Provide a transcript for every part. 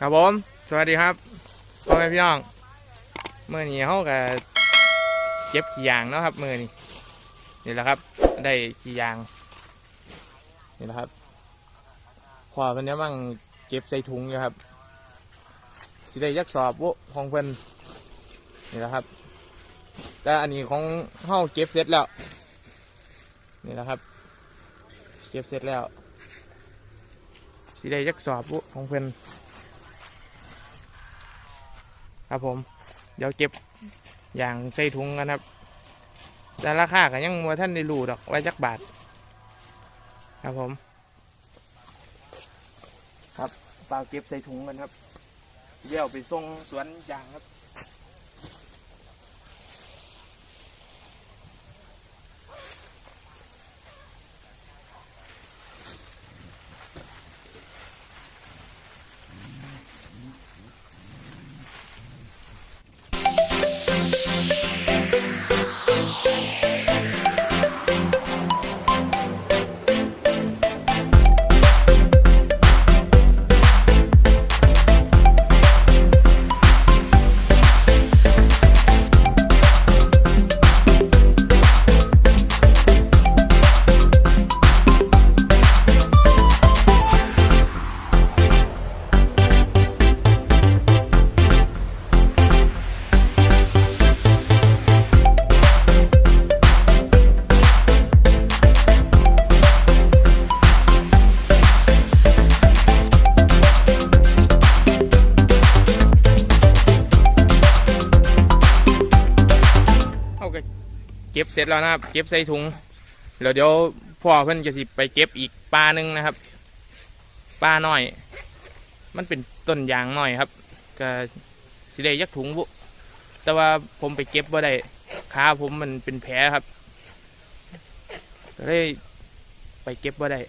ครับผม สวัสดีครับพ่อแม่พี่น้องเมื่อนี้เขาก็เก็บขี้ยางเนาะครับมื่อนี้นี่แหละครับ ได้ขี้ยางนี่แหละครับพอเพิ่นเนี้ยมั่งเก็บใส่ถุงอยู่ครับสิได้ยักสอบวุของเพิ่นนี่แหละครับ แต่อันนี้ของเฮาเก็บเสร็จแล้วนี่แหละครับ เก็บเสร็จแล้วสิได้ยักสอบวุของเพิ่น ครับผม เดี๋ยวเก็บอย่างใส่ถุงกันครับ แต่ราคาก็ยังว่าท่านได้รู้ดอกไว้จักบาท ครับผม ครับเปล่าเก็บใส่ถุงกันครับเดี๋ยวไปส่งสวนยางครับ ก็เก็บเสร็จแล้วนะครับ เก็บใส่ถุงแล้วเดี๋ยวพ่อเพิ่นจะสิไปเก็บอีกปลาหนึ่งนะครับปลาหน่อย มันเป็นต้นยางหน่อยครับ ก็สิได้ยักถุงบุแต่ว่าผมไปเก็บว่าได้ขาผมมันเป็นแผลครับก็เลยไปเก็บว่าได้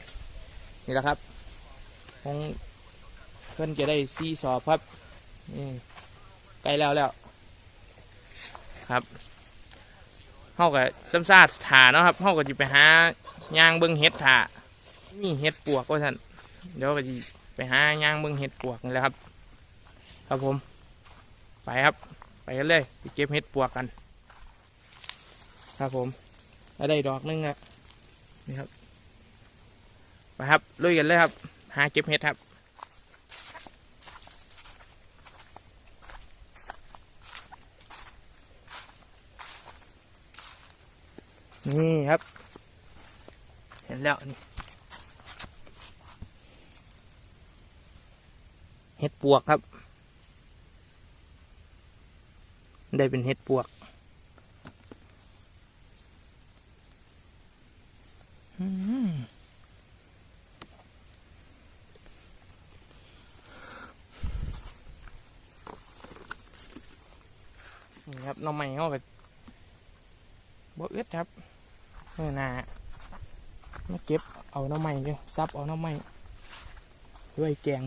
นี่แหละครับของเพิ่อนจะได้ซีสอบครับนี่ใกล้แล้วแล้วครับ เฮาก็ซ้ำซาดถาเนาะครับเฮาก็สิไปหายางเบิ่งเห็ดถามีเห็ดปวกว่าท่านเดี๋ยวก็สิไปหายางเบิ่งเห็ดปวกนี่แหละครับ ครับผม ไปครับ ไปกันเลยไปเก็บเห็ดปวกกัน ครับผมได้ดอกหนึงอะนี่ครับไปครับลุยกันเลยครับ หาเก็บเห็ดครับ นี่ครับ เห็นแล้วนี่เห็ดปวกครับ ได้เป็นเห็ดปวกนี่ครับน้องใหม่เขาก็บ่อึดครับ นี่นะมาเก็บเอาน้ำไม้เด้อซับเอาน้ำไม้ด้วยแกง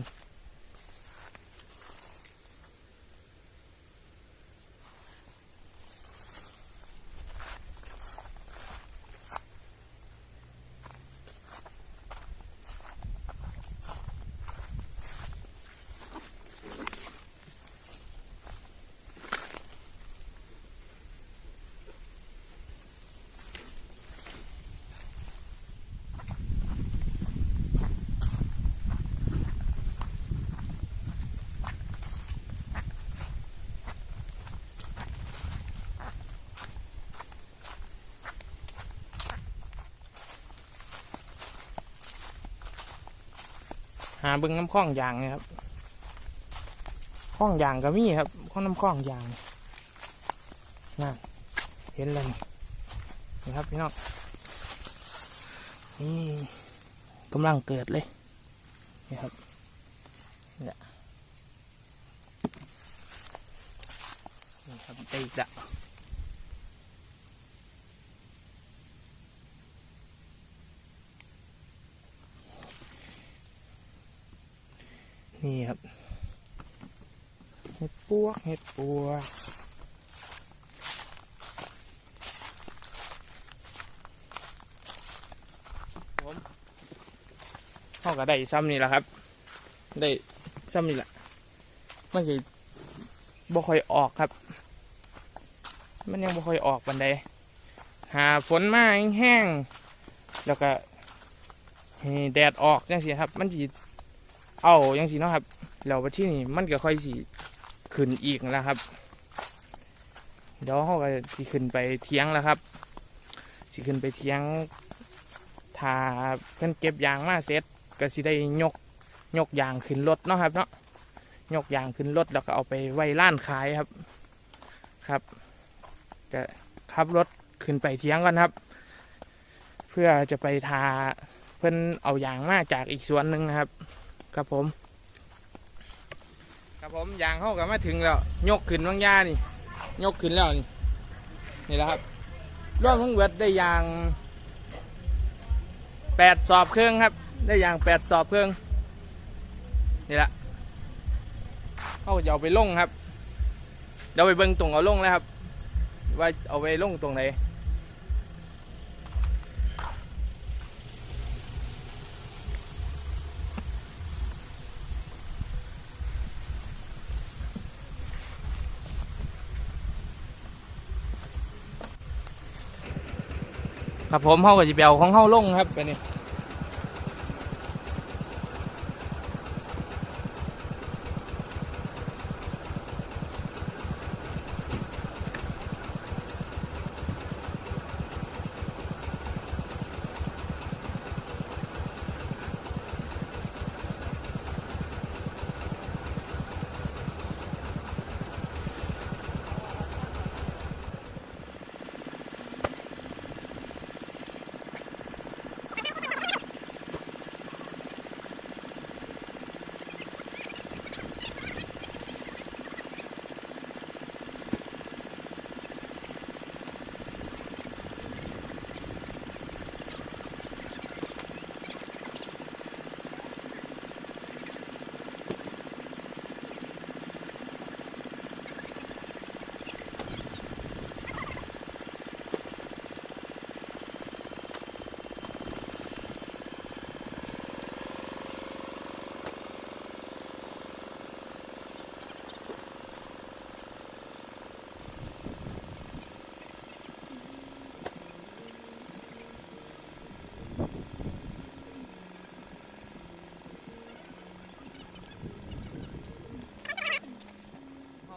หาเบิ้งน้ำข้องยางนี่ยครับข้องยางก็มีครับข้องน้ำข้องยางน่ะเห็นเลยนี่ครับพี่น้องนี่กำลังเกิดเลยนี่ครับนี่นี่ครับได้อีกละ นี่ครับ เห็ดปวก เห็ดปวก ผมเขาก็ได้ซ้ำนี่แหละครับ ได้ซ้ำนี่แหละ มันจะบ่ค่อยออกครับ มันยังบ่ค่อยออกบันได หาฝนมาแห้ง แล้วก็แดดออกจังสิครับ มันสิ เอาจังสิเนาะครับแล้วไปที่นี่มันก็ค่อยสิขึ้นอีกแล้วครับ เดี๋ยวเขาก็สิขึ้นไปเทียงแล้วครับสิขึ้นไปเทียงถ้าเพิ่อนเก็บยางมาเสร็จก็สิได้ยกยกยางขึ้นรถเนาะครับเนาะยกยางขึ้นรถแล้วก็เอาไปไว้ร้านขายครับครับจะขับรถขึ้นไปเทียงก่อนครับ เพื่อจะไปทาเพิ่อนเอายางมาจากอีกสวนหนึ่งครับ ครับผม ครับผมยางเข้ากับมาถึงแล้ว ยกขึ้นบางยานี่ ยกขึ้นแล้วนี่นี่แหละครับร่วมทั้งเวทได้ยางแปดสอบเครื่องครับ ได้ยางแปดสอบเครื่องนี่แหละเข้าจะเอาไปลงครับเดี๋ยวไปเบิ่งตรงเอาลงแล้วครับ ว่าเอาไปลงตรงไหน ครับผมเขากับจีเบลของเขาลงครับไปนี่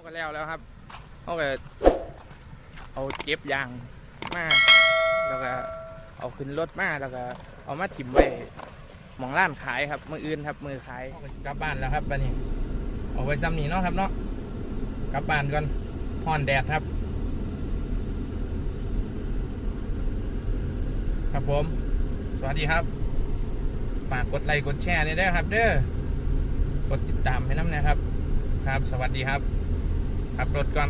าก็แล้วแล้วครับเขาก็เอาเก็บยางมาแล้วก็เอาขึ้นรถมาแล้วก็เอามาถิ่มไว้หมองร้านขายครับ มืออื่นครับ มือขายกลับบ้านแล้วครับบันนี้เอาไว้ซ้ำนี้เนาะครับเนาะกลับบ้านก่อนพอนแดดครับ ครับผม สวัสดีครับฝากกดไลค์กดแชร์นี่ด้วยครับ เด้อกดติดตามให้น้ำนะครับ ครับ สวัสดีครับ ขับรถก่อน